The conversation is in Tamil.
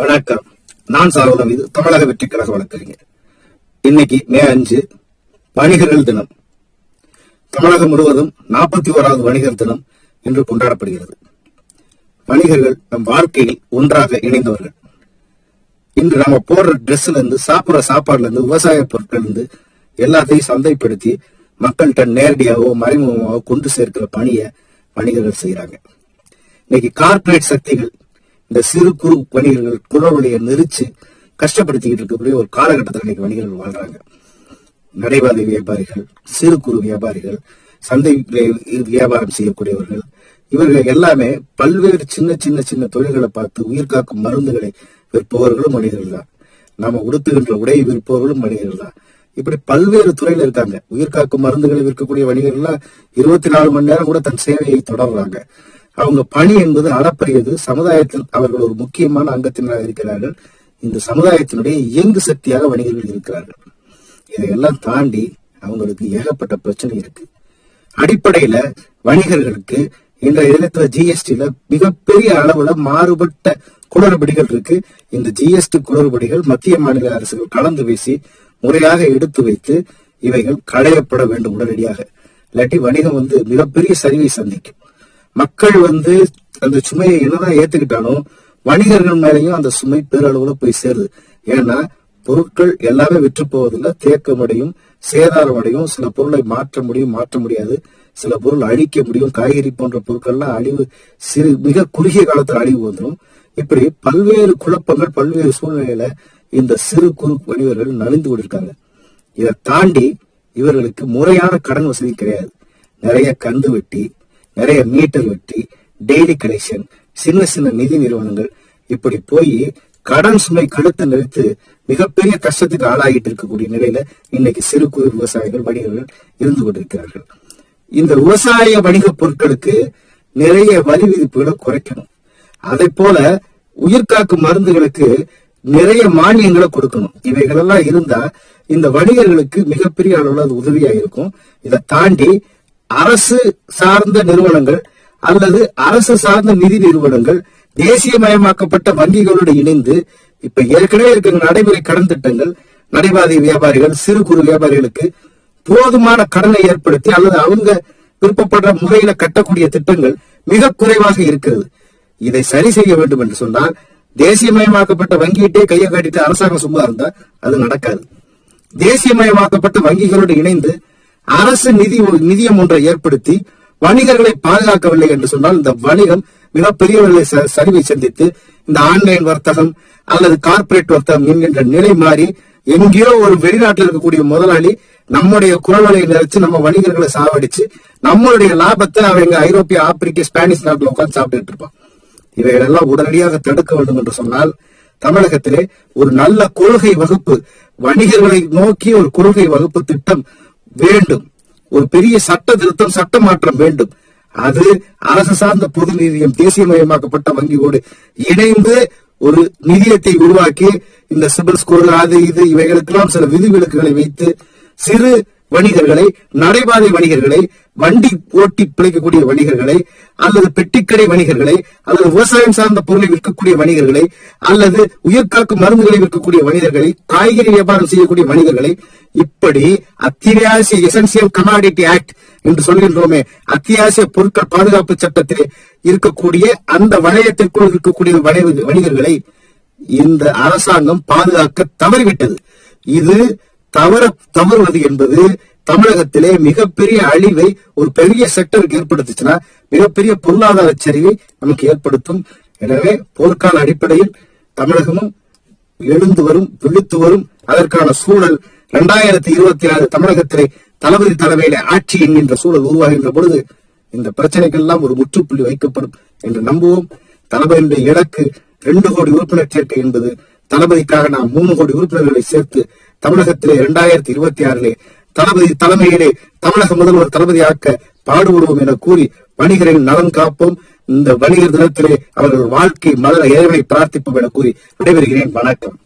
வணக்கம். நான் சாரதம் இது தமிழக வெற்றி கழக வழக்கறிஞர். இன்னைக்கு மே அஞ்சு வணிகர்கள் தினம். தமிழகம் முழுவதும் நாற்பத்தி ஓராவது வணிகர் தினம் என்று கொண்டாடப்படுகிறது. வணிகர்கள் நம் வாழ்க்கையில் ஒன்றாக இணைந்தவர்கள். இன்று நம்ம போடுற ட்ரெஸ்ல இருந்து சாப்பிடுற சாப்பாடுல இருந்து விவசாய பொருட்கள் இருந்து எல்லாத்தையும் சந்தைப்படுத்தி மக்கள்கிட்ட நேரடியாகவோ மறைமுகமாகவோ கொண்டு சேர்க்கிற பணியை வணிகர்கள் செய்யறாங்க இன்னைக்கு கார்பரேட் சக்திகள் இந்த சிறு குறு வணிகர்கள் குறவழியை நெரிச்சு கஷ்டப்படுத்திக்கிட்டு இருக்கக்கூடிய ஒரு காலகட்டத்தில் இன்னைக்கு வணிகர்கள் வாழ்றாங்க. நடைபாதை வியாபாரிகள் சிறு குறு வியாபாரிகள் சந்தை வியாபாரம் செய்யக்கூடியவர்கள் இவர்கள் எல்லாமே பல்வேறு சின்ன சின்ன சின்ன தொழில்களை பார்த்து உயிர் காக்கும் மருந்துகளை விற்பவர்களும் மனிதர்கள் தான். நாம உடுத்துகின்ற உடையை விற்பவர்களும் மனிதர்கள் தான். இப்படி பல்வேறு துறையில இருக்காங்க. உயிர் காக்கும் மருந்துகளை விற்கக்கூடிய வணிகர்கள்லாம் இருபத்தி நாலு மணி நேரம் கூட தன் சேவையை தொடர்றாங்க. அவங்க பணி என்பது அளப்பரியது. சமுதாயத்தில் அவர்கள் ஒரு முக்கியமான அங்கத்தினராக இருக்கிறார்கள். இந்த சமுதாயத்தினுடைய இயங்கு சக்தியாக வணிகர்கள் இருக்கிறார்கள். இதையெல்லாம் தாண்டி அவங்களுக்கு ஏகப்பட்ட பிரச்சனை இருக்கு. அடிப்படையில வணிகர்களுக்கு இன்றைய தினத்துல ஜிஎஸ்டில மிகப்பெரிய அளவுல மாறுபட்ட குளறுபடிகள் இருக்கு. இந்த ஜிஎஸ்டி குளறுபடிகள் மத்திய மாநில அரசுகள் கலந்து பேசி முறையாக எடுத்து வைத்து இவைகள் களையப்பட வேண்டும் உடனடியாக. இல்லாட்டி வணிகம் வந்து மிகப்பெரிய சரிவை சந்திக்கும். மக்கள் வந்து அந்த சுமையை என்னதான் ஏத்துக்கிட்டாலும் வணிகர்கள் மேலையும் அந்த சுமை பேரளவுல போய் சேருது. ஏன்னா பொருட்கள் எல்லாமே விற்று போவதில்லை தேக்கமடையும் சேதாரமடையும் சில பொருளை மாற்ற முடியும் மாற்ற முடியாது. சில பொருள் அழிக்க முடியும். காய்கறி போன்ற பொருட்கள்லாம் அழிவு சிறு மிக குறுகிய காலத்துல அழிவு வந்துடும் இப்படி பல்வேறு குழப்பங்கள் பல்வேறு சூழ்நிலையில இந்த சிறு குறு வணிகர்கள் நலிந்து கொண்டிருக்காங்க. இதை தாண்டி இவர்களுக்கு முறையான கடன் வசதி கிடையாது. நிறைய கந்து வெட்டி நிறைய மீட்டர் வெட்டி டெய்லி கலெக்ஷன் சின்ன சின்ன நிதி நிறுவனங்கள் இப்படி போய் கடன் சுமை கழுத்தை நிறுத்து மிகப்பெரிய கஷ்டத்துக்கு ஆளாகிட்டு இருக்கக்கூடிய நிலையில இன்னைக்கு சிறு குறு விவசாயிகள் வணிகர்கள் இருந்து கொண்டிருக்கிறார்கள். இந்த விவசாய வணிக பொருட்களுக்கு நிறைய வரி விதிப்புகளை குறைக்கணும். அதை போல உயிர்காக்கு மருந்துகளுக்கு நிறைய மானியங்களை கொடுக்கணும். இவைகளெல்லாம் இருந்தா இந்த வணிகர்களுக்கு மிகப்பெரிய அளவுல அது உதவியா இருக்கும். இதை தாண்டி அரசு சார்ந்த நிறுவனங்கள் அல்லது அரசு சார்ந்த நிதி நிறுவனங்கள் தேசியமயமாக்கப்பட்ட வங்கிகளோடு இணைந்து இப்ப ஏற்கனவே இருக்கிற நடைமுறை கடன் திட்டங்கள் நடைபாதை வியாபாரிகள் சிறு குறு வியாபாரிகளுக்கு போதுமான கடனை ஏற்படுத்தி அல்லது அவங்க விருப்பப்படுற முறையில கட்டக்கூடிய திட்டங்கள் மிக குறைவாக இருக்கிறது. இதை சரி செய்ய வேண்டும் என்று சொன்னால் தேசியமயமாக்கப்பட்ட வங்கியிட்டே கையை காட்டிட்டு அரசாங்கம் சும்மா இருந்தா அது நடக்காது. தேசியமயமாக்கப்பட்ட வங்கிகளோடு இணைந்து அரசு நிதி நிதியம் ஒன்றை ஏற்படுத்தி வணிகர்களை பாதுகாக்கவில்லை என்று சொன்னால் இந்த வணிகம் மிகப்பெரியவர்களை சரிவை சந்தித்து இந்த ஆன்லைன் வர்த்தகம் அல்லது கார்பரேட் வர்த்தகம் என்கின்ற நிலை மாறி எங்கேயோ ஒரு வெளிநாட்டில் இருக்கக்கூடிய முதலாளி நம்முடைய குரல்களை நிறைச்சு நம்ம வணிகர்களை சாவடிச்சு நம்மளுடைய லாபத்தை அவங்க ஐரோப்பிய ஆப்பிரிக்க ஸ்பானிஷ் நாட்டில் உட்கார்ந்து சாப்பிட்டுட்டு இருப்பான். இவைகளெல்லாம் உடனடியாக தடுக்க வேண்டும் என்று சொன்னால் தமிழகத்திலே ஒரு நல்ல கொள்கை வகுப்பு வணிகர்களை நோக்கி ஒரு கொள்கை வகுப்பு திட்டம் வேண்டும். ஒரு பெரிய சட்ட திருத்தம் சட்ட மாற்றம் வேண்டும். அது அரசு சார்ந்த பொது நிதியம் தேசியமயமாக்கப்பட்ட வங்கியோடு இணைந்து ஒரு நிதியத்தை உருவாக்கி இந்த சிபில் ஸ்கோர் அது இது இவைகளுக்கெல்லாம் சில விதிவிலக்குகளை வைத்து சிறு வணிகர்களை நடைபாதை வணிகர்களை வண்டி ஓட்டி பிழைக்கக்கூடிய வணிகர்களை அல்லது பெட்டிக்கடை வணிகர்களை அல்லது விவசாயம் சார்ந்த பொருளை விற்கக்கூடிய வணிகர்களை அல்லது உயிர்காக்கு மருந்துகளை விற்கக்கூடிய வணிகர்களை காய்கறி வியாபாரம் செய்யக்கூடிய வணிகர்களை இப்படி அத்தியாவசிய எசென்சியல் கமாடிட்டி ஆக்ட் என்று சொல்கின்றோமே அத்தியாவசிய பொருட்கள் பாதுகாப்பு சட்டத்திலே இருக்கக்கூடிய அந்த வளையத்திற்குள் இருக்கக்கூடிய வணிகர்களை இந்த அரசாங்கம் பாதுகாக்க தவறிவிட்டது. இது தவற தவறுவது என்பது தமிழகத்திலே மிகப்பெரிய அழிவை ஒரு பெரிய செக்டருக்கு ஏற்படுத்துச்சுன்னா மிகப்பெரிய பொருளாதார சரிவை நமக்கு ஏற்படுத்தும். எனவே போர்க்கால அடிப்படையில் தமிழகமும் எழுந்து வரும் விழித்து வரும். அதற்கான சூழல் இரண்டாயிரத்தி இருபத்தி ஆறு தமிழகத்திலே தளபதி தலைமையில ஆட்சி என்கின்ற சூழல் உருவாகின்ற பொழுது இந்த பிரச்சனைக்கெல்லாம் ஒரு முற்றுப்புள்ளி வைக்கப்படும் என்று நம்புவோம். தளபதியுடைய இலக்கு ரெண்டு கோடி உறுப்பினர் சேர்க்கை என்பது தளபதிக்காக நாம் மூணு கோடி உறுப்பினர்களை சேர்த்து தமிழகத்திலே இரண்டாயிரத்தி இருபத்தி ஆறிலே தளபதி தலைமையிலே தமிழக முதல்வர் தளபதியாக்க பாடுபடுவோம் என கூறி வணிகரின் நலன் காப்போம். இந்த வணிகர் தினத்திலே அவர்கள் வாழ்க்கை மலர இறைவனை பிரார்த்திப்போம் என கூறி விடைபெறுகிறேன். வணக்கம்.